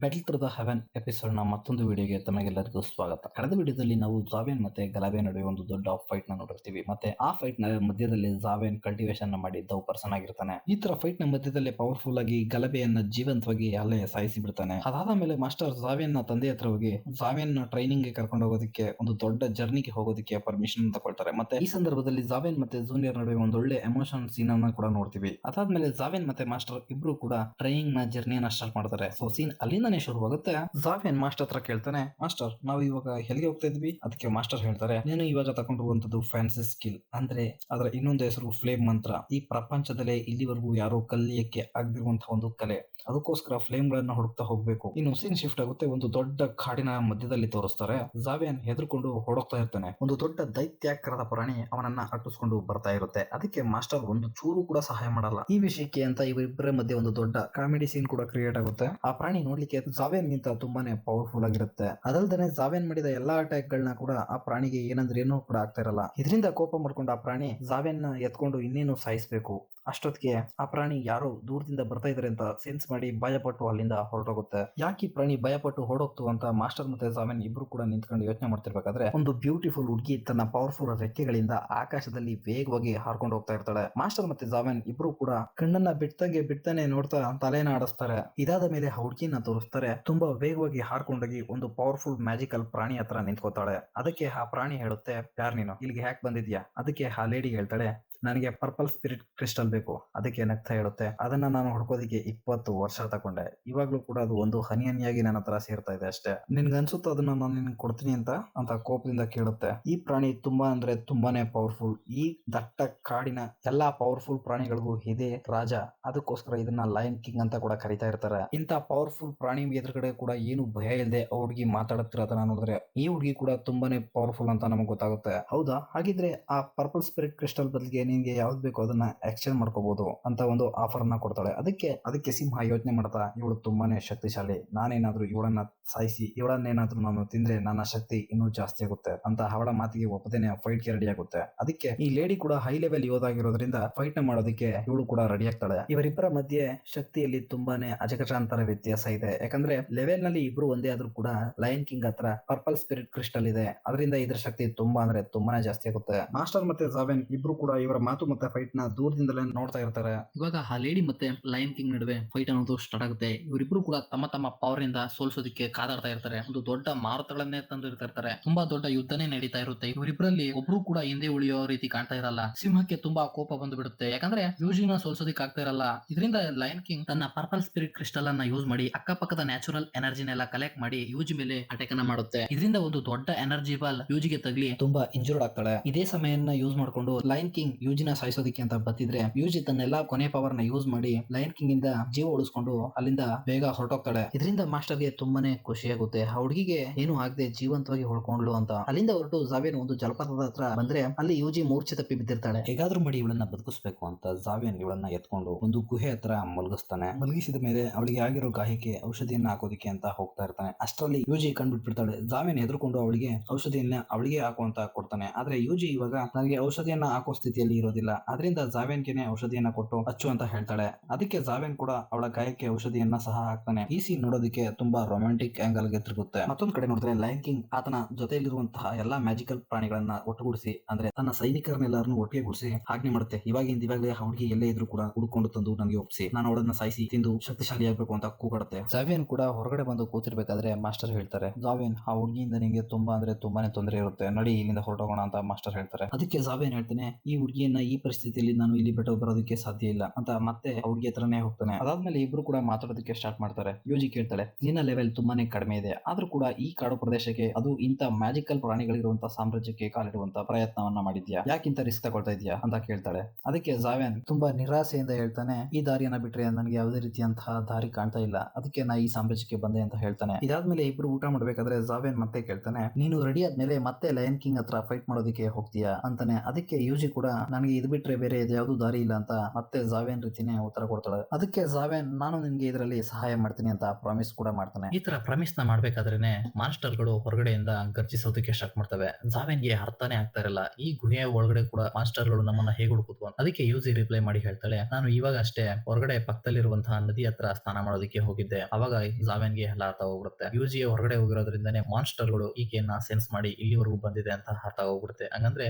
Battle to the heaven ಎಪಿಸೋಡ್ನ ಮತ್ತೊಂದು ವಿಡಿಯೋಗೆ ತಮಗೆಲ್ಲರಿಗೂ ಸ್ವಾಗತ. ಕಳೆದ ವಿಡಿಯೋದಲ್ಲಿ ನಾವು ಜಾವೇನ್ ಮತ್ತೆ ಗಲಭೆ ನಡುವೆ ಒಂದು ದೊಡ್ಡ ಫೈಟ್ನ ನೋಡಿರ್ತೀವಿ. ಮತ್ತೆ ಆ ಫೈಟ್ನ ಮಧ್ಯದಲ್ಲಿ ಜಾವೇನ್ ಕಲ್ಟಿವೇಶನ್ ಮಾಡಿ ದೌ ಪರ್ಸನ್ ಆಗಿರ್ತಾನೆ. ಈ ತರ ಫೈಟ್ನ ಮಧ್ಯದಲ್ಲಿ ಪವರ್ಫುಲ್ ಆಗಿ ಗಲಭೆಯನ್ನ ಜೀವಂತವಾಗಿ ಅಲ್ಲೇ ಸಾಯಿಸಿ ಬಿಡ್ತಾನೆ. ಅದಾದ ಮೇಲೆ ಮಾಸ್ಟರ್ ಜಾವೇನ್ನ ತಂದೆ ಹತ್ರ ಹೋಗಿ ಜಾವೇನ್ನ ಟ್ರೈನಿಂಗ್ಗೆ ಕರ್ಕೊಂಡು ಹೋಗೋದಕ್ಕೆ, ಒಂದು ದೊಡ್ಡ ಜರ್ನಿಗೆ ಹೋಗೋದಕ್ಕೆ ಪರ್ಮಿಷನ್ ತಗೊಳ್ತಾರೆ ಮತ್ತೆ ಈ ಸಂದರ್ಭದಲ್ಲಿ ಜಾವೇನ್ ಮತ್ತೆ ಜೂನಿಯರ್ ನಡುವೆ ಒಂದು ಒಳ್ಳೆ ಎಮೋಷನ್ ಸೀನ್ ಅನ್ನ ಕೂಡ ನೋಡ್ತೀವಿ. ಅದಾದ್ಮೇಲೆ ಜಾವೇನ್ ಮತ್ತೆ ಮಾಸ್ಟರ್ ಇಬ್ರು ಕೂಡ ಟ್ರೈನಿಂಗ್ನ ಜರ್ನಿಯನ್ನ ಸ್ಟಾರ್ಟ್ ಮಾಡ್ತಾರೆ. ಸೊ ಸೀನ್ ಅಲ್ಲಿಂದಾನೇ ಶುರುವಾಗುತ್ತೆ ಜಾವೇನ್ ಮಾಸ್ಟರ್ ಹತ್ರ ಕೇಳ್ತಾನೆ, ಮಾಸ್ಟರ್, ನಾವು ಇವಾಗ ಎಲ್ಲಿಗೆ ಹೋಗ್ತಾ ಇದ್ವಿ? ಅದಕ್ಕೆ ಮಾಸ್ಟರ್ ಹೇಳ್ತಾರೆ, ನೀನು ಇವಾಗ ತಗೊಂಡಿರುವಂತದ್ದು ಫ್ಯಾನ್ಸಿ ಸ್ಕಿಲ್ ಅಂದ್ರೆ ಅದರ ಇನ್ನೊಂದು ಹೆಸರು ಫ್ಲೇಮ್ ಮಂತ್ರ. ಈ ಪ್ರಪಂಚದಲ್ಲೇ ಇಲ್ಲಿವರೆಗೂ ಯಾರೋ ಕಲಿಯಕ್ಕೆ ಆಗದಿರುವಂತಹ ಒಂದು ಕಲೆ. ಅದಕ್ಕೋಸ್ಕರ ಫ್ಲೇಮ್ ಗಳನ್ನ ಹುಡುಕ್ತಾ ಹೋಗ್ಬೇಕು. ಇನ್ನು ಸೀನ್ ಶಿಫ್ಟ್ ಆಗುತ್ತೆ, ಒಂದು ದೊಡ್ಡ ಕಾಡಿನ ಮಧ್ಯದಲ್ಲಿ ತೋರಿಸ್ತಾರೆ. ಜಾವಿಯನ್ ಹೆದರ್ಕೊಂಡು ಹೊಡೋಗ್ತಾ ಇರ್ತಾನೆ. ಒಂದು ದೊಡ್ಡ ದೈತ್ಯಾಕರದ ಪ್ರಾಣಿ ಅವನನ್ನ ಅಟ್ಟಿಸ್ಕೊಂಡು ಬರ್ತಾ ಇರುತ್ತೆ. ಅದಕ್ಕೆ ಮಾಸ್ಟರ್ ಒಂದು ಚೂರು ಕೂಡ ಸಹಾಯ ಮಾಡಲ್ಲ. ಈ ವಿಷಯಕ್ಕೆ ಅಂತ ಇವರಿಬ್ಬರ ಮಧ್ಯೆ ಒಂದು ದೊಡ್ಡ ಕಾಮಿಡಿ ಸೀನ್ ಕೂಡ ಕ್ರಿಯೇಟ್ ಆಗುತ್ತೆ. ಆ ಪ್ರಾಣಿ ನೋಡ್ಲಿಕ್ಕೆ ಜಾವೇನ್ ಗಿಂತ ತುಂಬಾನೇ ಪವರ್ಫುಲ್ ಆಗಿರುತ್ತೆ. ಅದಲ್ದೇನೆ ಜಾವೇನ್ ಮಾಡಿದ ಎಲ್ಲಾ ಅಟ್ಯಾಕ್ ಗಳನ್ನ ಕೂಡ ಆ ಪ್ರಾಣಿಗೆ ಏನಂದ್ರೆ ಏನೂ ಕೂಡ ಆಗ್ತಾ ಇರಲ್ಲ. ಇದರಿಂದ ಕೋಪ ಮಾಡ್ಕೊಂಡು ಆ ಪ್ರಾಣಿ ಜಾವೇನ್ನ ಎತ್ಕೊಂಡು ಇನ್ನೇನು ಸಾಯಿಸ್ಬೇಕು. ಅಷ್ಟೊತ್ತಿಗೆ ಆ ಪ್ರಾಣಿ ಯಾರೋ ದೂರದಿಂದ ಬರ್ತಾ ಇದಾರೆ ಅಂತ ಸೆನ್ಸ್ ಮಾಡಿ ಭಯಪಟ್ಟು ಅಲ್ಲಿಂದ ಹೊರಟೋಗುತ್ತೆ. ಯಾಕೆ ಪ್ರಾಣಿ ಭಯಪಟ್ಟು ಹೊರಡೋಗ್ತು ಅಂತ ಮಾಸ್ಟರ್ ಮತ್ತೆ ಜಾವೆನ್ ಇಬ್ರು ಕೂಡ ನಿಂತ್ಕೊಂಡು ಯೋಚನೆ ಮಾಡ್ತಿರ್ಬೇಕಾದ್ರೆ, ಒಂದು ಬ್ಯೂಟಿಫುಲ್ ಹುಡುಗಿ ತನ್ನ ಪವರ್ಫುಲ್ ರೆಕ್ಕೆಗಳಿಂದ ಆಕಾಶದಲ್ಲಿ ವೇಗವಾಗಿ ಹಾರ್ಕೊಂಡು ಹೋಗ್ತಾ ಇರ್ತಾಳೆ. ಮಾಸ್ಟರ್ ಮತ್ತೆ ಜಾವೆನ್ ಇಬ್ರು ಕೂಡ ಕಣ್ಣನ್ನ ಬಿಡ್ತಂಗೆ ಬಿಡ್ತಾನೆ ನೋಡ್ತಾ ತಲೆನ ಆಡಿಸ್ತಾರೆ. ಇದಾದ ಮೇಲೆ ಆ ಹುಡುಗಿನ ತೋರಿಸ್ತಾರೆ, ತುಂಬಾ ವೇಗವಾಗಿ ಹಾರ್ಕೊಂಡೋಗಿ ಒಂದು ಪವರ್ಫುಲ್ ಮ್ಯಾಜಿಕಲ್ ಪ್ರಾಣಿ ಹತ್ರ ನಿಂತ್ಕೋತಾಳೆ. ಅದಕ್ಕೆ ಆ ಪ್ರಾಣಿ ಹೇಳುತ್ತೆ, ಯಾರ್ ನೀನು? ಇಲ್ಲಿಗೆ ಹ್ಯಾಕ್ ಬಂದಿದ್ಯಾ? ಅದಕ್ಕೆ ಆ ಲೇಡಿ ಹೇಳ್ತಾಳೆ ನನಗೆ ಪರ್ಪಲ್ ಸ್ಪಿರಿಟ್ ಕ್ರಿಸ್ಟಲ್ ಬೇಕು. ಅದಕ್ಕೆ ನಗ್ತಾ ಹೇಳುತ್ತೆ ಅದನ್ನ ನಾನು ಹುಡ್ಕೋದಿಕ್ಕೆ ಇಪ್ಪತ್ತು ವರ್ಷ ತಗೊಂಡೆ. ಇವಾಗ್ಲೂ ಕೂಡ ಅದು ಒಂದು ಹನಿ ಹನಿಯಾಗಿ ನನ್ನ ಹತ್ರ ಸೇರ್ತಾ ಇದೆ ಅಷ್ಟೇ. ನಿನ್ಗೆ ಅನ್ಸುತ್ತೋ ಅದನ್ನ ನಾನು ನಿನ್ಗೆ ಕೊಡ್ತೀನಿ ಅಂತ? ಅಂತ ಕೋಪದಿಂದ ಕೇಳುತ್ತೆ. ಈ ಪ್ರಾಣಿ ತುಂಬಾ ಅಂದ್ರೆ ತುಂಬಾನೇ ಪವರ್ಫುಲ್ ಈ ದಟ್ಟ ಕಾಡಿನ ಎಲ್ಲಾ ಪವರ್ಫುಲ್ ಪ್ರಾಣಿಗಳಿಗೂ ಇದೇ ರಾಜ. ಅದಕ್ಕೋಸ್ಕರ ಇದನ್ನ ಲಯನ್ ಕಿಂಗ್ ಅಂತ ಕೂಡ ಕರಿತಾ ಇರ್ತಾರೆ. ಇಂತ ಪವರ್ಫುಲ್ ಪ್ರಾಣಿ ಎದುರುಗಡೆ ಕೂಡ ಏನು ಭಯ ಇಲ್ಲದೆ ಆ ಹುಡುಗಿ ಮಾತಾಡುತ್ತಿರೋದನ್ನ ನೋಡಿದ್ರೆ ಈ ಹುಡುಗಿ ಕೂಡ ತುಂಬಾನೇ ಪವರ್ಫುಲ್ ಅಂತ ನಮಗೆ ಗೊತ್ತಾಗುತ್ತೆ. ಹೌದಾ? ಹಾಗಿದ್ರೆ ಆ ಪರ್ಪಲ್ ಸ್ಪಿರಿಟ್ ಕ್ರಿಸ್ಟಲ್ ಬದಲಿಗೆ ನಿನ್ಗೆ ಯಾವ್ದು ಬೇಕೋ ಅದನ್ನ ಎಕ್ಸ್ಚೇಂಜ್ ಮಾಡ್ಕೋಬಹುದು ಅಂತ ಒಂದು ಆಫರ್ನ ಕೊಡ್ತಾಳೆ. ಅದಕ್ಕೆ ಅದಕ್ಕೆ ಸಿಂಹ ಯೋಚನೆ ಮಾಡ್ತಾ, ಇವಳು ತುಂಬಾನೇ ಶಕ್ತಿಶಾಲಿ. ನಾನೇನಾದ್ರೂ ಇವಳನ್ನ ಸಾಯಿಸಿ, ಇವಳನ್ನೇನಾದ್ರೂ ನಾನು ತಿಂದ್ರೆ ನನ್ನ ಶಕ್ತಿ ಇನ್ನೂ ಜಾಸ್ತಿ ಆಗುತ್ತೆ ಅಂತ ಅವಳ ಮಾತಿಗೆ ಒಪ್ಪದೇನೆ ಫೈಟ್ಗೆ ರೆಡಿ ಆಗುತ್ತೆ. ಅದಕ್ಕೆ ಈ ಲೇಡಿ ಕೂಡ ಹೈ ಲೆವೆಲ್ ಯೋಧಾಗಿರೋದ್ರಿಂದ ಫೈಟ್ನ ಮಾಡೋದಕ್ಕೆ ಇವಳು ಕೂಡ ರೆಡಿ ಆಗ್ತಾಳೆ. ಇವರಿಬ್ಬರ ಮಧ್ಯೆ ಶಕ್ತಿಯಲ್ಲಿ ತುಂಬಾನೇ ಅಜಗಜಾಂತರ ವ್ಯತ್ಯಾಸ ಇದೆ. ಯಾಕಂದ್ರೆ ಲೆವೆಲ್ನಲ್ಲಿ ಇಬ್ರು ಒಂದೇ ಆದ್ರೂ ಕೂಡ ಲಯನ್ ಕಿಂಗ್ ಹತ್ರ ಪರ್ಪಲ್ ಸ್ಪಿರಿಟ್ ಕ್ರಿಸ್ಟಲ್ ಇದೆ. ಅದರಿಂದ ಇದ್ರ ಶಕ್ತಿ ತುಂಬಾ ಅಂದ್ರೆ ತುಂಬಾನೇ ಜಾಸ್ತಿ ಆಗುತ್ತೆ. ಮಾಸ್ಟರ್ ಮತ್ತೆ ಜಾವೆನ್ ಇಬ್ರು ಕೂಡ ಇವರ ಮಾತು ಮತ್ತೆ ಫೈಟ್ನ ದೂರದಿಂದಲೇ ನೋಡ್ತಾ ಇರ್ತಾರೆ. ಇವಾಗ ಆ ಲೇಡಿ ಮತ್ತೆ ಲಯನ್ ಕಿಂಗ್ ನಡುವೆ ಫೈಟ್ ಅನ್ನೋದು ಸ್ಟಾರ್ಟ್ ಆಗುತ್ತೆ. ಇವರಿಬ್ರು ಕೂಡ ತಮ್ಮ ತಮ್ಮ ಪವರ್ ಇಂದ ಸೋಲ್ಸೋದಕ್ಕೆ ಕಾದಾಡ್ತಾ ಇರ್ತಾರೆ. ಒಂದು ದೊಡ್ಡ ಮಾರುತಗಳನ್ನೇ ತಂದು ಇರ್ತಿರ್ತಾರೆ ತುಂಬಾ ದೊಡ್ಡ ಯುದ್ಧನೇ ನಡೀತಾ ಇರುತ್ತೆ. ಇವರಿಬ್ರಲ್ಲಿ ಒಬ್ರು ಕೂಡ ಹಿಂದೆ ಉಳಿಯೋ ರೀತಿ ಕಾಣ್ತಾ ಇರಲ್ಲ. ಸಿಂಹಕ್ಕೆ ತುಂಬಾ ಕೋಪ ಬಂದು ಬಿಡುತ್ತೆ ಯಾಕಂದ್ರೆ ಯೂಜಿನ ಸೋಲ್ಸೋದಿಕ್ ಆಗ್ತಾ ಇರಲ್ಲ. ಇದರಿಂದ ಲಯನ್ ಕಿಂಗ್ ತನ್ನ ಪರ್ಪಲ್ ಸ್ಪಿರಿಟ್ ಕ್ರಿಸ್ಟಲ್ ಅನ್ನ ಯೂಸ್ ಮಾಡಿ ಅಕ್ಕಪಕ್ಕದ ನ್ಯಾಚುರಲ್ ಎನರ್ಜಿನೆಲ್ಲ ಕಲೆಕ್ಟ್ ಮಾಡಿ ಯೂಜ್ ಮೇಲೆ ಅಟ್ಯಾಕ್ ಅನ್ನ ಮಾಡುತ್ತೆ. ಇದರಿಂದ ಒಂದು ದೊಡ್ಡ ಎನರ್ಜಿ ಬಾಲ್ ಯೂಜಿಗೆ ತಗ್ಲಿ ತುಂಬಾ ಇಂಜೂರ್ಡ್ ಆಗ್ತಾಳೆ. ಇದೇ ಸಮಯನ ಯೂಸ್ ಮಾಡ್ಕೊಂಡು ಲಯನ್ ಕಿಂಗ್ ಯೂಜಿನ ಸಾಯಿಸೋದಕ್ಕೆ ಅಂತ ಬತ್ತಿದ್ರೆ ಯೂಜಿ ತನ್ನೆಲ್ಲ ಕೊನೆ ಪವರ್ನ ಯೂಸ್ ಮಾಡಿ ಲಯನ್ ಕಿಂಗ್ ಇಂದ ಜೀವ ಉಳಿಸ್ಕೊಂಡು ಅಲ್ಲಿಂದ ಬೇಗ ಹೊರಟೋಗ್ತಾಳೆ. ಇದರಿಂದ ಮಾಸ್ಟರ್ಗೆ ತುಂಬಾನೇ ಖುಷಿಯಾಗುತ್ತೆ ಆ ಹುಡುಗಿಗೆ ಏನು ಆಗದೆ ಜೀವಂತವಾಗಿ ಹೊಳ್ಕೊಂಡ್ಲು ಅಂತ. ಅಲ್ಲಿಂದ ಹೊರಟು ಜಾವೇನ್ ಒಂದು ಜಲಪಾತದ ಹತ್ರ ಬಂದ್ರೆ ಅಲ್ಲಿ ಯೂಜಿ ಮೂರ್ಛೆ ತಪ್ಪಿ ಬಿದ್ದಿರ್ತಾಳೆ. ಹೇಗಾದ್ರೂ ಮಾಡಿ ಇವಳನ್ನ ಬದುಕಿಸ್ಬೇಕು ಅಂತ ಜಾವೇನ್ ಇವಳನ್ನ ಎತ್ಕೊಂಡು ಒಂದು ಗುಹೆ ಹತ್ರ ಮಲಗಿಸ್ತಾನೆ. ಮಲಗಿಸಿದ ಮೇಲೆ ಅವಳಿಗೆ ಆಗಿರೋ ಗಾಯಕ್ಕೆ ಔಷಧಿಯನ್ನ ಹಾಕೋದಿಕ್ಕೆ ಅಂತ ಹೋಗ್ತಾ ಇರ್ತಾನೆ. ಅಷ್ಟರಲ್ಲಿ ಯೂಜಿ ಕಂಡ್ಬಿಟ್ಬಿಡ್ತಾಳೆ. ಜಾವೇನ್ ಎದ್ರುಕೊಂಡು ಅವಳಿಗೆ ಔಷಧಿಯನ್ನ ಅವಳಿಗೆ ಹಾಕುವಂತ ಕೊಡ್ತಾನೆ. ಆದ್ರೆ ಯೂಜಿ ಇವಾಗ ನನಗೆ ಔಷಧಿಯನ್ನ ಹಾಕೋ ಸ್ಥಿತಿಯಲ್ಲಿ ಇರೋದಿಲ್ಲ. ಅದರಿಂದ ಜಾವೇನ್ಗೆನೆ ಔಷಧಿಯನ್ನ ಕೊಟ್ಟು ಹಚ್ಚು ಅಂತ ಹೇಳ್ತಾಳೆ. ಅದಕ್ಕೆ ಜಾವೇನ್ ಕೂಡ ಅವಳ ಗಾಯಕ್ಕೆ ಔಷಧಿಯನ್ನ ಸಹ ಹಾಕ್ತಾನೆ. ಈ ಸೀನ್ ನೋಡೋದಕ್ಕೆ ತುಂಬಾ ರೊಮ್ಯಾಂಟಿಕ್ ಆಂಗಲ್ಗೆ ತಿರುಗುತ್ತೆ. ಮತ್ತೊಂದ್ ಕಡೆ ನೋಡಿದ್ರೆ ಲಯನ್ ಕಿಂಗ್ ಆತನ ಜೊತೆಯಲ್ಲಿರುವಂತಹ ಎಲ್ಲಾ ಮ್ಯಾಜಿಕಲ್ ಪ್ರಾಣಿಗಳನ್ನ ಒಟ್ಟುಗೂಡಿಸಿ, ಅಂದ್ರೆ ತನ್ನ ಸೈನಿಕರನ್ನೆಲ್ಲರನ್ನು ಒಟ್ಟಿಗೆ ಗುಡಿಸಿ ಆಜ್ಞೆ ಮಾಡುತ್ತೆ. ಇವಾಗಿಂದ ಇವಾಗಲೇ ಹುಡುಗಿ ಎಲ್ಲೇ ಇದ್ರು ಕೂಡ ಹುಡುಕೊಂಡು ತಂದು ನನಗೆ ಒಪ್ಪಿಸಿ ನಾನು ಅವಳನ್ನ ಸಾಯಿಸಿ ತಿಂದು ಶಕ್ತಿಶಾಲಿ ಆಗ್ಬೇಕು ಅಂತ ಕೂಗಾಡುತ್ತೆ. ಜಾವೇನ್ ಕೂಡ ಹೊರಗಡೆ ಬಂದು ಕೂತಿರ್ಬೇಕಾದ್ರೆ ಮಾಸ್ಟರ್ ಹೇಳ್ತಾರೆ ಜಾವೇನ್ ಆ ಹುಡುಗಿಯಿಂದ ನಿಮಗೆ ತುಂಬಾ ಅಂದ್ರೆ ತುಂಬಾನೇ ತೊಂದರೆ ಇರುತ್ತೆ. ನಡಿ ಇಲ್ಲಿಂದ ಹೊರಟೋಗೋಣ ಅಂತ ಮಾಸ್ಟರ್ ಹೇಳ್ತಾರೆ. ಅದಕ್ಕೆ ಜಾವೇನ್ ಹೇಳ್ತಾನೆ, ಈ ಹುಡುಗಿಯನ್ನ ಈ ಪರಿಸ್ಥಿತಿಯಲ್ಲಿ ನಾನು ಇಲ್ಲಿ ಬಿಟ್ಟು ಬರೋದಕ್ಕೆ ಸಾಧ್ಯ ಇಲ್ಲ ಅಂತ ಮತ್ತೆ ಅವ್ರಿಗೆ ಹುಡುಗಿ ಹತ್ರನೇ ಹೋಗ್ತಾನೆ. ಅದಾದ್ಮೇಲೆ ಇಬ್ರು ಕೂಡ ಮಾತಾಡೋದಕ್ಕೆ ಸ್ಟಾರ್ಟ್ ಮಾಡ್ತಾರೆ. ಯೂಜಿ ಕೇಳ್ತಾಳೆ, ನಿನ್ನ ಲೆವೆಲ್ ತುಂಬಾನೇ ಕಡಿಮೆ ಇದೆ. ಆದ್ರೂ ಕೂಡ ಈ ಕಾಡು ಪ್ರದೇಶಕ್ಕೆ ಅದು ಇಂತ ಮ್ಯಾಜಿಕಲ್ ಪ್ರಾಣಿಗಳಿರುವಂತಹ ಸಾಮ್ರಾಜ್ಯಕ್ಕೆ ಕಾಲಿಡುವಂತ ಪ್ರಯತ್ನವನ್ನ ಮಾಡಿದ್ಯಾ? ಯಾಕಿಂತ ರಿಸ್ಕ್ ತಗೊಳ್ತಾ ಇದೆಯಾ? ಅಂತ ಕೇಳ್ತಾಳೆ. ಅದಕ್ಕೆ ಜಾವೆನ್ ತುಂಬಾ ನಿರಾಸೆಯಿಂದ ಹೇಳ್ತಾನೆ, ಈ ದಾರಿಯನ್ನ ಬಿಟ್ರೆ ನನಗೆ ಯಾವುದೇ ರೀತಿಯಂತಹ ದಾರಿ ಕಾಣ್ತಾ ಇಲ್ಲ. ಅದಕ್ಕೆ ನಾ ಈ ಸಾಮ್ರಾಜ್ಯಕ್ಕೆ ಬಂದೆ ಅಂತ ಹೇಳ್ತಾನೆ. ಇದಾದ್ಮೇಲೆ ಇಬ್ರು ಊಟ ಮಾಡ್ಬೇಕಾದ್ರೆ ಜಾವೆನ್ ಮತ್ತೆ ಕೇಳ್ತಾನೆ, ನೀನು ರೆಡಿ ಆದ್ಮೇಲೆ ಮತ್ತೆ ಲಯನ್ ಕಿಂಗ್ ಹತ್ರ ಫೈಟ್ ಮಾಡೋದಕ್ಕೆ ಹೋಗ್ತೀಯಾ? ಅಂತಾನೆ. ಅದಕ್ಕೆ ಯೂಜಿ ಕೂಡ ನನಗೆ ಇದು ಬಿಟ್ರೆ ಬೇರೆ ಇದು ಯಾವ್ದು ದಾರಿ ಇಲ್ಲ ಅಂತ ಮತ್ತೆ ಜಾವೇನ್ ರೀತಿನೇ ಉತ್ತರ ಕೊಡ್ತಾಳೆ. ಅದಕ್ಕೆ ಜಾವೇನ್ ನಾನು ನಿಮ್ಗೆ ಇದರಲ್ಲಿ ಸಹಾಯ ಮಾಡ್ತೀನಿ ಅಂತ ಪ್ರಾಮಿಸ್ ಕೂಡ ಮಾಡ್ತಾನೆ. ಈ ತರ ಪ್ರಾಮಿಸ್ನ ಮಾಡ್ಬೇಕಾದ್ರೇನೆ ಮಾಸ್ಟರ್ಗಳು ಹೊರಗಡೆಯಿಂದ ಗರ್ಜಿಸೋದಕ್ಕೆ ಸ್ಟಾರ್ಟ್ ಮಾಡ್ತವೆ. ಜಾವೆನ್ಗೆ ಅರ್ಥನೇ ಆಗ್ತಾ ಇರಲ್ಲ. ಈ ಗುಹೆಯ ಒಳಗಡೆ ಕೂಡ ಮಾಸ್ಟರ್ಗಳು ನಮ್ಮನ್ನ ಹೇಗೆ ಹುಡುಕುದು ಅಂತ. ಅದಕ್ಕೆ ಯೂಸಿ ರಿಪ್ಲೈ ಮಾಡಿ ಹೇಳ್ತಾಳೆ, ನಾನು ಇವಾಗ ಅಷ್ಟೇ ಹೊರಗಡೆ ಪಕ್ಕದಲ್ಲಿರುವಂತಹ ನದಿ ಹತ್ರ ಸ್ನಾನ ಮಾಡೋದಕ್ಕೆ ಹೋಗಿದ್ದೆ. ಅವಾಗ ಜಾವೆನ್ಗೆ ಎಲ್ಲ ಅರ್ಥ ಹೋಗ್ಬಿಡುತ್ತೆ. ಯೂಜಿ ಹೊರಗಡೆ ಹೋಗಿರೋದ್ರಿಂದನೇ ಮಾನ್ಸ್ಟರ್ಗಳು ಈಕೆಯನ್ನ ಸೆನ್ಸ್ ಮಾಡಿ ಇಲ್ಲಿವರೆಗೂ ಬಂದಿದೆ ಅಂತ ಅರ್ಥ ಹೋಗ್ಬಿಡುತ್ತೆ. ಹಂಗಂದ್ರೆ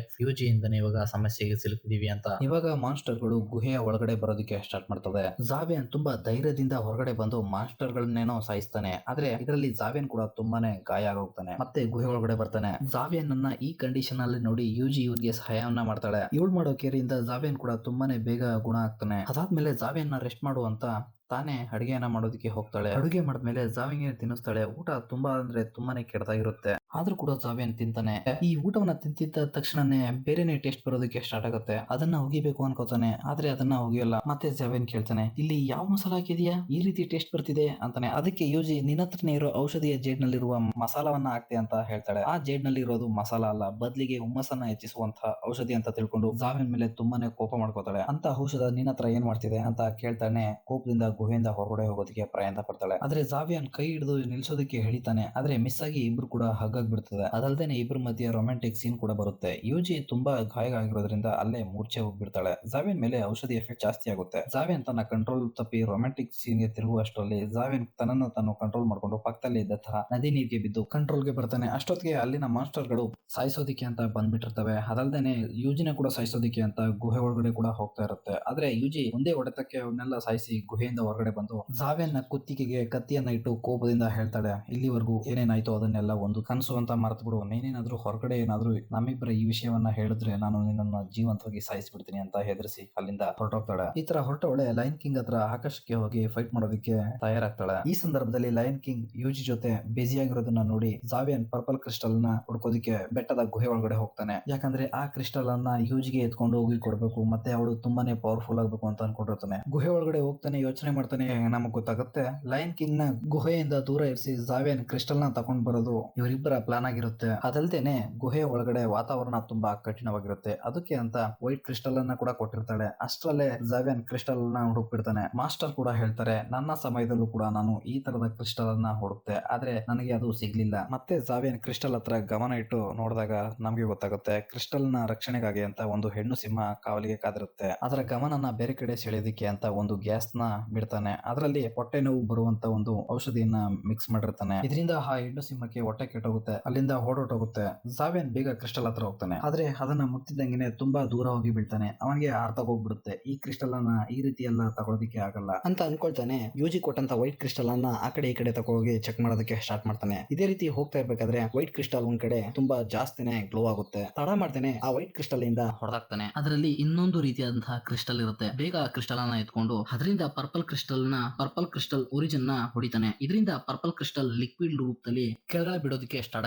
ಇಂದನೇ ಇವಾಗ ಸಮಸ್ಯೆಗೆ ಸಿಲುಕಿದೀವಿ ಅಂತ. ಇವಾಗ ಮಾನ್ಸ್ಟರ್ಗಳು ಗುಹೆಯ ಒಳಗಡೆ ಬರೋದಕ್ಕೆ ಸ್ಟಾರ್ಟ್ ಮಾಡ್ತವೆ ಜಾವಿಯನ್ ತುಂಬಾ ಧೈರ್ಯದಿಂದ ಹೊರಗಡೆ ಬಂದು ಮಾಸ್ಟರ್ ಗಳನ್ನೇನೋ ಸಾಯಿಸ್ತಾನೆ. ಆದ್ರೆ ಇದರಲ್ಲಿ ಜಾವಿಯನ್ ಕೂಡ ತುಂಬಾನೇ ಗಾಯ ಆಗೋಗ್ತಾನೆ. ಮತ್ತೆ ಗುಹೆ ಒಳಗಡೆ ಬರ್ತಾನೆ. ಜಾವೇನ್ ಅನ್ನ ಈ ಕಂಡೀಷನ್ ಅಲ್ಲಿ ನೋಡಿ ಯುಜಿ ಇವ್ರಿಗೆ ಸಹಾಯವನ್ನ ಮಾಡ್ತಾಳೆ. ಇವಳು ಮಾಡೋ ಕೇರಿಯಿಂದ ಜಾವೇನ್ ಕೂಡ ತುಂಬಾನೇ ಬೇಗ ಗುಣ ಆಗ್ತಾನೆ. ಅದಾದ್ಮೇಲೆ ಜಾವಿಯನ್ನ ನ ರೆಸ್ಟ್ ಮಾಡುವಂತ ತಾನೇ ಅಡಿಗೆಯನ್ನ ಮಾಡೋದಕ್ಕೆ ಹೋಗ್ತಾಳೆ. ಅಡುಗೆ ಮಾಡಿದ್ಮೇಲೆ ಜಾವಿಂಗೆ ತಿನ್ನಿಸ್ತಾಳೆ. ಊಟ ತುಂಬಾ ಅಂದ್ರೆ ತುಂಬಾನೇ ಕೆಟ್ಟದಾಗಿರುತ್ತೆ. ಆದ್ರೂ ಕೂಡ ಜಾವೇನ್ ತಿಂತಾನೆ. ಈ ಊಟವನ್ನ ತಿಂತಿದ್ದ ತಕ್ಷಣನೇ ಬೇರೆನೆ ಟೇಸ್ಟ್ ಬರೋದಕ್ಕೆ ಸ್ಟಾರ್ಟ್ ಆಗುತ್ತೆ. ಅದನ್ನ ಒಗಿಬೇಕು ಅನ್ಕೋತಾನೆ. ಆದ್ರೆ ಅದನ್ನ ಒಗಿಯಲ್ಲ ಮತ್ತೆ ಜಾವೇನ್ ಕೇಳ್ತಾನೆ, ಇಲ್ಲಿ ಯಾವ ಮಸಾಲ ಹಾಕಿದ್ಯಾ? ಈ ರೀತಿ ಟೇಸ್ಟ್ ಬರ್ತಿದೆ? ಅಂತಾನೆ. ಅದಕ್ಕೆ ಯೂಜಿ, ನಿನ್ನ ಹತ್ರನೇ ಇರೋ ಔಷಧಿಯ ಜೇಡ್ ನಲ್ಲಿರುವ ಮಸಾಲವನ್ನ ಹಾಕ್ತೆ ಅಂತ ಹೇಳ್ತಾಳೆ. ಆ ಜೇಡ್ನಲ್ಲಿ ಇರೋದು ಮಸಾಲ ಅಲ್ಲ. ಬದಲಿಗೆ ಹುಮ್ಮಸ್ಸನ್ನ ಹೆಚ್ಚಿಸುವಂತಹ ಔಷಧಿ ಅಂತ ತಿಳ್ಕೊಂಡು ಜಾವೇನ್ ಮೇಲೆ ತುಂಬಾನೇ ಕೋಪ ಮಾಡ್ಕೋತಾಳೆ. ಅಂತ ಔಷಧ ನಿನ್ನ ಹತ್ರ ಏನ್ ಮಾಡ್ತಿದೆ ಅಂತ ಕೇಳ್ತಾನೆ. ಕೋಪದಿಂದ ಗುಹೆಯಿಂದ ಹೊರಗಡೆ ಹೋಗೋದಕ್ಕೆ ಪ್ರಯತ್ನ ಪಡ್ತಾಳೆ. ಆದ್ರೆ ಜಾವಿಯನ್ ಕೈ ಹಿಡಿದು ನಿಲ್ಸೋದಕ್ಕೆ ಹೇಳಿತಾನೆ ಆದ್ರೆ ಮಿಸ್ ಆಗಿ ಇಬ್ರು ಕೂಡ ಹಗ್ಗಾಗಿ ಬಿಡ್ತದೆ ಅದಲ್ದೇನೆ ಇಬ್ಬರ ಮಧ್ಯೆ ರೊಮ್ಯಾಂಟಿಕ್ ಸೀನ್ ಕೂಡ ಬರುತ್ತೆ. ಯುಜಿ ತುಂಬಾ ಗಾಯ ಆಗಿರೋದ್ರಿಂದ ಅಲ್ಲೇ ಮೂರ್ಛೆ ಹೋಗ್ಬಿಡ್ತಾಳೆ. ಜಾವೇನ್ ಮೇಲೆ ಔಷಧಿ ಎಫೆಕ್ಟ್ ಜಾಸ್ತಿ ಆಗುತ್ತೆ. ಜಾವೇನ್ ತನ್ನ ಕಂಟ್ರೋಲ್ ತಪ್ಪಿ ರೊಮ್ಯಾಂಟಿಕ್ ಸೀನ್ಗೆ ತಿರುಗುವಷ್ಟರಲ್ಲಿ ಜಾವೇನ್ ತನ್ನನ್ನು ತಾನು ಕಂಟ್ರೋಲ್ ಮಾಡ್ಕೊಂಡು ಪಕ್ಕದಲ್ಲಿ ಇದ್ದಂತಹ ನದಿ ನೀರಿಗೆ ಬಿದ್ದು ಕಂಟ್ರೋಲ್ಗೆ ಬರ್ತಾನೆ. ಅಷ್ಟೊತ್ತಿಗೆ ಅಲ್ಲಿನ ಮಾಸ್ಟರ್ಗಳು ಸಾಯಿಸೋದಿಕ್ಕೆ ಅಂತ ಬಂದ್ಬಿಟ್ಟಿರ್ತವೆ. ಅದಲ್ದೇನೆ ಯುಜಿನ ಕೂಡ ಸಾಯಿಸೋದಿಕ್ಕೆ ಅಂತ ಗುಹೆ ಒಳಗಡೆ ಕೂಡ ಹೋಗ್ತಾ ಇರುತ್ತೆ. ಆದ್ರೆ ಯುಜಿ ಒಂದೇ ಹೊಡೆತಕ್ಕೆ ಅವನ್ನೆಲ್ಲ ಸಾಯಿಸಿ ಗುಹೆಯಿಂದ ಹೊರಗಡೆ ಬಂದು ಜಾವೇನ್ನ ಕುತ್ತಿಗೆಗೆ ಕತ್ತಿಯನ್ನ ಇಟ್ಟು ಕೋಪದಿಂದ ಹೇಳ್ತಾಳೆ, ಇಲ್ಲಿವರೆಗೂ ಏನೇನಾಯ್ತು ಅದನ್ನೆಲ್ಲ ಒಂದು ಕನಸು ಅಂತ ಮರೆತು ಬಿಡು. ನೀನೇನಾದ್ರೂ ಹೊರಗಡೆ ಏನಾದ್ರೂ ನಮ್ಮಿಬ್ಬರ ಈ ವಿಷಯವನ್ನ ಹೇಳಿದ್ರೆ ನಾನು ನಿನ್ನನ್ನ ಜೀವಂತವಾಗಿ ಸಾಯಿಸ್ಬಿಡ್ತೀನಿ ಅಂತ ಹೆದರಿಸಿ ಅಲ್ಲಿಂದ ಹೊರಟೋಗ್ತಾಳೆ. ಈ ತರ ಹೊರಟವಳೆ ಲೈನ್ ಕಿಂಗ್ ಹತ್ರ ಆಕಾಶಕ್ಕೆ ಹೋಗಿ ಫೈಟ್ ಮಾಡೋದಕ್ಕೆ ತಯಾರಾಗ್ತಾಳೆ. ಈ ಸಂದರ್ಭದಲ್ಲಿ ಲೈನ್ ಕಿಂಗ್ ಯುಜಿ ಜೊತೆ ಬ್ಯುಸಿ ಆಗಿರೋದನ್ನ ನೋಡಿ ಜಾವಿಯನ್ ಪರ್ಪಲ್ ಕ್ರಿಸ್ಟಲ್ನ ಹುಡ್ಕೋದಿಕ್ಕೆ ಬೆಟ್ಟದ ಗುಹೆ ಒಳಗಡೆ ಹೋಗ್ತಾನೆ. ಯಾಕಂದ್ರೆ ಆ ಕ್ರಿಸ್ಟಲ್ ಅನ್ನ ಯೂಜಿಗೆ ಎತ್ಕೊಂಡು ಹೋಗಿ ಕೊಡ್ಬೇಕು, ಮತ್ತೆ ಅವಳು ತುಂಬಾನೇ ಪವರ್ಫುಲ್ ಆಗ್ಬೇಕು ಅಂತ ಅನ್ಕೊಂಡಿರ್ತಾನೆ. ಗುಹೆ ಒಳಗಡೆ ಹೋಗ್ತಾನೆ, ಯೋಚನೆ ಮಾಡ್ತಾನೆ, ನಮಗ್ ಗೊತ್ತಾಗುತ್ತೆ. ಲಯನ್ ಕಿಂಗ್ನ ಗುಹೆಯಿಂದ ದೂರ ಇರಿಸಿ ಜಾವಿಯನ್ ಕ್ರಿಸ್ಟಲ್ನ ತಗೊಂಡ್ ಬರೋದು ಇವರಿಬ್ಬರ ಪ್ಲಾನ್ ಆಗಿರುತ್ತೆ. ಅದಲ್ದೇನೆ ಗುಹೆ ಒಳಗಡೆ ವಾತಾವರಣ ತುಂಬಾ ಕಠಿಣವಾಗಿರುತ್ತೆ. ಅದಕ್ಕೆ ಅಂತ ವೈಟ್ ಕ್ರಿಸ್ಟಲ್ ಅನ್ನ ಕೂಡ ಕೊಟ್ಟಿರ್ತಾಳೆ. ಅಷ್ಟರಲ್ಲೇ ಜಾವಿಯನ್ ಕ್ರಿಸ್ಟಲ್ನ ಹುಡುಕ್ಬಿಡ್ತಾನೆ. ಮಾಸ್ಟರ್ ಕೂಡ ಹೇಳ್ತಾರೆ, ನನ್ನ ಸಮಯದಲ್ಲೂ ಕೂಡ ನಾನು ಈ ತರದ ಕ್ರಿಸ್ಟಲ್ ಅನ್ನ ಹುಡುಕ್ತೆ. ಆದ್ರೆ ನನಗೆ ಅದು ಸಿಗ್ಲಿಲ್ಲ. ಮತ್ತೆ ಜಾವಿಯನ್ ಕ್ರಿಸ್ಟಲ್ ಹತ್ರ ಗಮನ ಇಟ್ಟು ನೋಡಿದಾಗ ನಮಗೆ ಗೊತ್ತಾಗುತ್ತೆ ಕ್ರಿಸ್ಟಲ್ನ ರಕ್ಷಣೆಗಾಗಿ ಅಂತ ಒಂದು ಹೆಣ್ಣು ಸಿಂಹ ಕಾವಲಿಗೆ ಕಾದಿರುತ್ತೆ. ಅದರ ಗಮನನ ಬೇರೆ ಕಡೆ ಸೆಳೆಯೋದಿಕ್ಕೆ ಅಂತ ಒಂದು ಗ್ಯಾಸ್ನ ಬಿಡ್ತಾನೆ. ಅದರಲ್ಲಿ ಹೊಟ್ಟೆ ನೋವು ಬರುವಂತ ಒಂದು ಔಷಧಿಯನ್ನ ಮಿಕ್ಸ್ ಮಾಡಿರ್ತಾನೆ. ಇದರಿಂದ ಆ ಹೆಣ್ಣು ಸಿಂಹಕ್ಕೆ ಹೊಟ್ಟೆ ಕೆಟ್ಟೋಗುತ್ತೆ. ಅಲ್ಲಿಂದ ಓಡೋಟೋಗುತ್ತೆ ಸಾವೇನ್ ಬೇಗ ಕ್ರಿಸ್ಟಲ್ ಹತ್ರ ಹೋಗ್ತಾನೆ. ಆದ್ರೆ ಅದನ್ನ ಮುಟ್ಟಿದಂಗೆನೆ ತುಂಬಾ ದೂರ ಹೋಗಿ ಬೀಳ್ತಾನೆ. ಅವನಿಗೆ ಅರ್ಥ ಹೋಗ್ಬಿಡುತ್ತೆ ಈ ಕ್ರಿಸ್ಟಲ್ ಅನ್ನ ಈ ರೀತಿ ಎಲ್ಲ ತಗೊಳೋದಿಕ್ಕೆ ಆಗಲ್ಲ. ಅಂತ ಅನ್ಕೊಳ್ತಾನೆ. ಯೂಜಿ ಕೊಟ್ಟಂತ ವೈಟ್ ಕ್ರಿಸ್ಟಲ್ ಅನ್ನ ಆ ಕಡೆ ಈ ಕಡೆ ತಗೊಳೋಗಿ ಚೆಕ್ ಮಾಡೋದಕ್ಕೆ ಸ್ಟಾರ್ಟ್ ಮಾಡ್ತಾನೆ. ಇದೇ ರೀತಿ ಹೋಗ್ತಾ ಇರ್ಬೇಕಾದ್ರೆ ವೈಟ್ ಕ್ರಿಸ್ಟಲ್ ಒಂದ್ ಕಡೆ ತುಂಬಾ ಜಾಸ್ತಿನೇ ಗ್ಲೋ ಆಗುತ್ತೆ. ತಡ ಮಾಡ್ತಾನೆ ಆ ವೈಟ್ ಕ್ರಿಸ್ಟಲ್ ಇಂದ ಹೊಡೆದಾಗ್ತಾನೆ ಅದರಲ್ಲಿ ಇನ್ನೊಂದು ರೀತಿಯಾದಂತಹ ಕ್ರಿಸ್ಟಲ್ ಇರುತ್ತೆ. ಬೇಗ ಕ್ರಿಸ್ಟಲ್ ಅನ್ನ ಎತ್ಕೊಂಡು ಅದರಿಂದ ಪರ್ಪಲ್ ಕ್ರಿಸ್ಟಲ್ನ ಪರ್ಪಲ್ ಕ್ರಿಸ್ಟಲ್ ಒರಿಜಿನ್ನ ಹೊಡಿತಾನೆ. ಇದರಿಂದ ಪರ್ಪಲ್ ಕ್ರಿಸ್ಟಲ್ ಲಿಕ್ವಿಡ್ ರೂಪದಲ್ಲಿ ಕೆಳಗಡೆ ಬಿಡೋದಕ್ಕೆ ಸ್ಟಾರ್ಟ್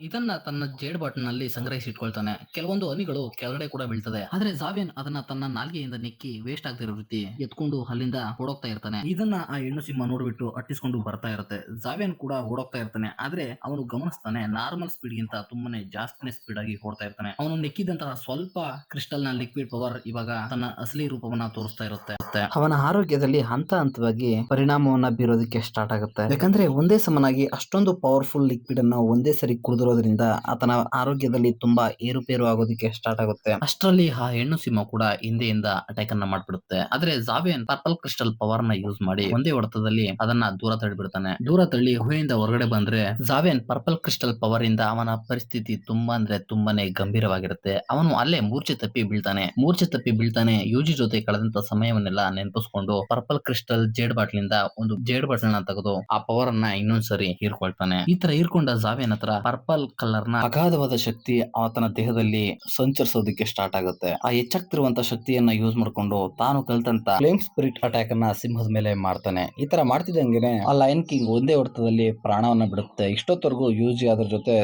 ಇದನ್ನ ತನ್ನ ಜೇಡ್ ಬಾಟಲ್ನಲ್ಲಿ ಸಂಗ್ರಹಿಸಿ ಇಟ್ಕೊಳ್ತಾನೆ ಕೆಲವೊಂದು ಹನಿಗಳು ಕೆಳಗಡೆ ಕೂಡ ಬೀಳ್ತದೆ. ಆದ್ರೆ ಜಾವಿಯನ್ ಅದನ್ನ ತನ್ನ ನಾಲ್ಗೆಯಿಂದ ನೆಕ್ಕಿ ವೇಸ್ಟ್ ಆಗ್ತಿರೋ ರೀತಿ ಎತ್ಕೊಂಡು ಅಲ್ಲಿಂದ ಓಡೋಗ್ತಾ ಇರ್ತಾನೆ. ಇದನ್ನ ಆ ಹೆಣ್ಣು ಸಿಂಹ ನೋಡ್ಬಿಟ್ಟು ಅಟ್ಟಿಸ್ಕೊಂಡು ಬರ್ತಾ ಇರುತ್ತೆ. ಜಾವಿಯನ್ ಕೂಡ ಓಡೋಗ್ತಾ ಇರ್ತಾನೆ. ಆದ್ರೆ ಅವನು ಗಮನಿಸ್ತಾನೆ ನಾರ್ಮಲ್ ಸ್ಪೀಡ್ ಗಿಂತ ತುಂಬಾನೇ ಜಾಸ್ತಿನೇ ಸ್ಪೀಡ್ ಆಗಿ ಓಡ್ತಾ ಇರ್ತಾನೆ. ಅವನು ನೆಕ್ಕಿದಂತಹ ಸ್ವಲ್ಪ ಕ್ರಿಸ್ಟಲ್ನ ಲಿಕ್ವಿಡ್ ಪವರ್ ಇವಾಗ ತನ್ನ ಅಸಲಿ ರೂಪವನ್ನ ತೋರಿಸ್ತಾ ಇರುತ್ತೆ. ಅವನ ಆರೋಗ್ಯದಲ್ಲಿ ಹಂತ ಹಂತವಾಗಿ ಪರಿಣಾಮವನ್ನ ಬೀರೋದಕ್ಕೆ ಸ್ಟಾರ್ಟ್ ಆಗುತ್ತೆ. ಯಾಕಂದ್ರೆ ಒಂದೇ ಸಮನಾಗಿ ಅಷ್ಟೊಂದು ಪವರ್ಫುಲ್ ಲಿಕ್ವಿಡ್ ಅನ್ನ ಒಂದೇ ಸರಿ ಕುಡಿದಿರೋದ್ರಿಂದ ಆತನ ಆರೋಗ್ಯದಲ್ಲಿ ತುಂಬಾ ಏರುಪೇರು ಆಗೋದಕ್ಕೆ ಸ್ಟಾರ್ಟ್ ಆಗುತ್ತೆ. ಅಷ್ಟರಲ್ಲಿ ಆ ಹೆಣ್ಣು ಸಿಂಹ ಕೂಡ ಹಿಂದೆಯಿಂದ ಅಟ್ಯಾಕ್ ಅನ್ನ ಮಾಡ್ಬಿಡುತ್ತೆ. ಆದ್ರೆ ಜಾವಿಯನ್ ಪರ್ಪಲ್ ಕ್ರಿಸ್ಟಲ್ ಪವರ್ನ ಯೂಸ್ ಮಾಡಿ ಒಂದೇ ಹೊಡೆತದಲ್ಲಿ ಅದನ್ನ ದೂರ ತಳ್ಳಿಬಿಡ್ತಾನೆ. ದೂರ ತಳ್ಳಿ ಗುಹೆಯಿಂದ ಹೊರಗಡೆ ಬಂದ್ರೆ ಜಾವಿಯನ್ ಪರ್ಪಲ್ ಕ್ರಿಸ್ಟಲ್ ಪವರ್ ಇಂದ ಅವನ ಪರಿಸ್ಥಿತಿ ತುಂಬಾ ಅಂದ್ರೆ ತುಂಬಾನೇ ಗಂಭೀರವಾಗಿರುತ್ತೆ. ಅವನು ಅಲ್ಲೇ ಮೂರ್ಛೆ ತಪ್ಪಿ ಬೀಳ್ತಾನೆ. ಮೂರ್ಛೆ ತಪ್ಪಿ ಬೀಳ್ತಾನೆ ಯೂಜಿ ಜೊತೆ ಕಳೆದಂತ ಸಮಯವನ್ನೆಲ್ಲ ನೆನಪಿಸ್ಕೊಂಡು ಪರ್ಪಲ್ ಕ್ರಿಸ್ಟಲ್ ಜೇಡ್ ಬಾಟ್ಲಿಂದ ಒಂದು ಜೇಡ್ ಬಾಟ್ಲ್ ತೆಗೆದು ಆ ಪವರ್ ಅನ್ನ ಇನ್ನೊಂದ್ಸರಿ ಹೀರ್ಕೊಳ್ತಾನೆ. ಈ ತರ ಹೀರ್ಕೊಂಡ ಜಾವಿಯನ್ ಹತ್ರ ಪರ್ಪಲ್ ಕಲರ್ನ ಅಗಾಧವಾದ ಶಕ್ತಿ ಆತನ ದೇಹದಲ್ಲಿ ಸಂಚರಿಸೋದಕ್ಕೆ ಸ್ಟಾರ್ಟ್ ಆಗುತ್ತೆ. ಆ ಹೆಚ್ಚಾಗ್ತಿರುವಂತ ಶಕ್ತಿಯನ್ನ ಯೂಸ್ ಮಾಡ್ಕೊಂಡು ತಾನು ಕಲ್ತಂತ ಫ್ಲೇಮ್ ಸ್ಪಿರಿಟ್ ಅಟ್ಯಾಕ್ ಅನ್ನ ಸಿಂಹದ ಮೇಲೆ ಮಾಡ್ತಾನೆ. ಈ ತರ ಮಾಡ್ತಿದ್ದಂಗೆನೆ ಆ ಲಯನ್ ಕಿಂಗ್ ಒಂದೇ ಹೊಡೆತದಲ್ಲಿ ಪ್ರಾಣವನ್ನ ಬಿಡುತ್ತೆ. ಇಷ್ಟೊತ್ತವರೆಗೂ ಯೂಸ್ ಅದ್ರ ಜೊತೆ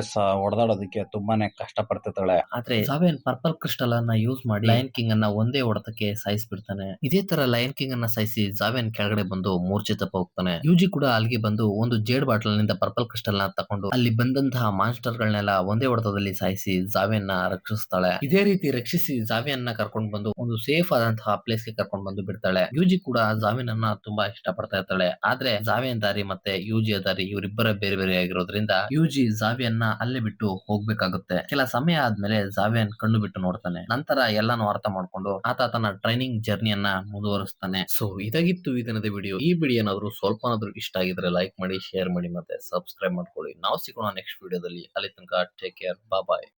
ಹೊಡೆದಾಡೋದಕ್ಕೆ ತುಂಬಾನೇ ಕಷ್ಟ ಪಡ್ತಿರ್ತಾಳೆ ಆದ್ರೆ ಸಾವೇನ್ ಪರ್ಪಲ್ ಕ್ರಿಸ್ಟಲ್ ಅನ್ನ ಯೂಸ್ ಮಾಡಿ ಲಯನ್ ಕಿಂಗ್ ಅನ್ನ ಒಂದೇ ಹೊಡೆತಕ್ಕೆ ಸಾಯಿಸ್ಬಿಡ್ತಾನೆ. ಇದೇ ತರ ಲಯನ್ ಕಿಂಗ್ ಅನ್ನ ಸಾಯಿಸಿ ಜಾವೇನ್ ಕೆಳಗಡೆ ಬಂದು ಮೂರ್ಛೆ ತಪ್ಪ ಹೋಗ್ತಾನೆ. ಯೂಜಿ ಕೂಡ ಅಲ್ಲಿಗೆ ಬಂದು ಒಂದು ಜೇಡ್ ಬಾಟಲ್ನಿಂದ ಪರ್ಪಲ್ ಕ್ರಿಸ್ಟಲ್ನ ತಕೊಂಡು ಅಲ್ಲಿ ಬಂದಂತ ಬಂದಂತಹ ಮಾಸ್ಟರ್ಗಳನ್ನೆಲ್ಲ ಒಂದೇ ಹೊಡೆತದಲ್ಲಿ ಸಾಯಿಸಿ ಜಾವಿಯನ್ನ ರಕ್ಷಿಸ್ತಾಳೆ. ಇದೇ ರೀತಿ ರಕ್ಷಿಸಿ ಜಾವಿಯನ್ನ ಕರ್ಕೊಂಡು ಬಂದು ಒಂದು ಸೇಫ್ ಆದಂತಹ ಪ್ಲೇಸ್ಗೆ ಕರ್ಕೊಂಡು ಬಂದು ಬಿಡ್ತಾಳೆ. ಯುಜಿ ಕೂಡ ಜಾವಿಯನ್ನ ತುಂಬಾ ಇಷ್ಟ ಪಡ್ತಾ ಇರ್ತಾಳೆ. ಆದ್ರೆ ಜಾವಿಯನ್ ದಾರಿ ಮತ್ತೆ ಯುಜಿಯ ದಾರಿ ಇವರಿಬ್ಬರ ಬೇರೆ ಬೇರೆ ಆಗಿರೋದ್ರಿಂದ ಯುಜಿ ಜಾವಿಯನ್ನ ಅಲ್ಲೇ ಬಿಟ್ಟು ಹೋಗ್ಬೇಕಾಗುತ್ತೆ. ಕೆಲ ಸಮಯ ಆದ್ಮೇಲೆ ಜಾವಿಯನ್ ಕಣ್ಣು ಬಿಟ್ಟು ನೋಡ್ತಾನೆ. ನಂತರ ಎಲ್ಲಾನು ಅರ್ಥ ಮಾಡ್ಕೊಂಡು ಆತ ತನ್ನ ಟ್ರೈನಿಂಗ್ ಜರ್ನಿಯನ್ನ ಮುಂದುವರಿಸ್ತಾನೆ. ಸೊ ಇದಾಗಿತ್ತು ಈ ದಿನದ ವಿಡಿಯೋ ಈ ವಿಡಿಯೋ ಏನಾದ್ರು ಸ್ವಲ್ಪನಾದ್ರೂ ಇಷ್ಟ ಆಗಿದ್ರೆ ಲೈಕ್ ಮಾಡಿ ಶೇರ್ ಮಾಡಿ ಮತ್ತೆ ಸಬ್ಸ್ಕ್ರೈಬ್ ಮಾಡ್ಕೊಳ್ಳಿ. ನಾವು ಸಿಗೋಣ ವಿಡಿಯೋದಲ್ಲಿ ಅಲ್ಲಿ ತನಕ ಟೇಕ್ ಕೇರ್ ಬಾಯ್ ಬಾಯ್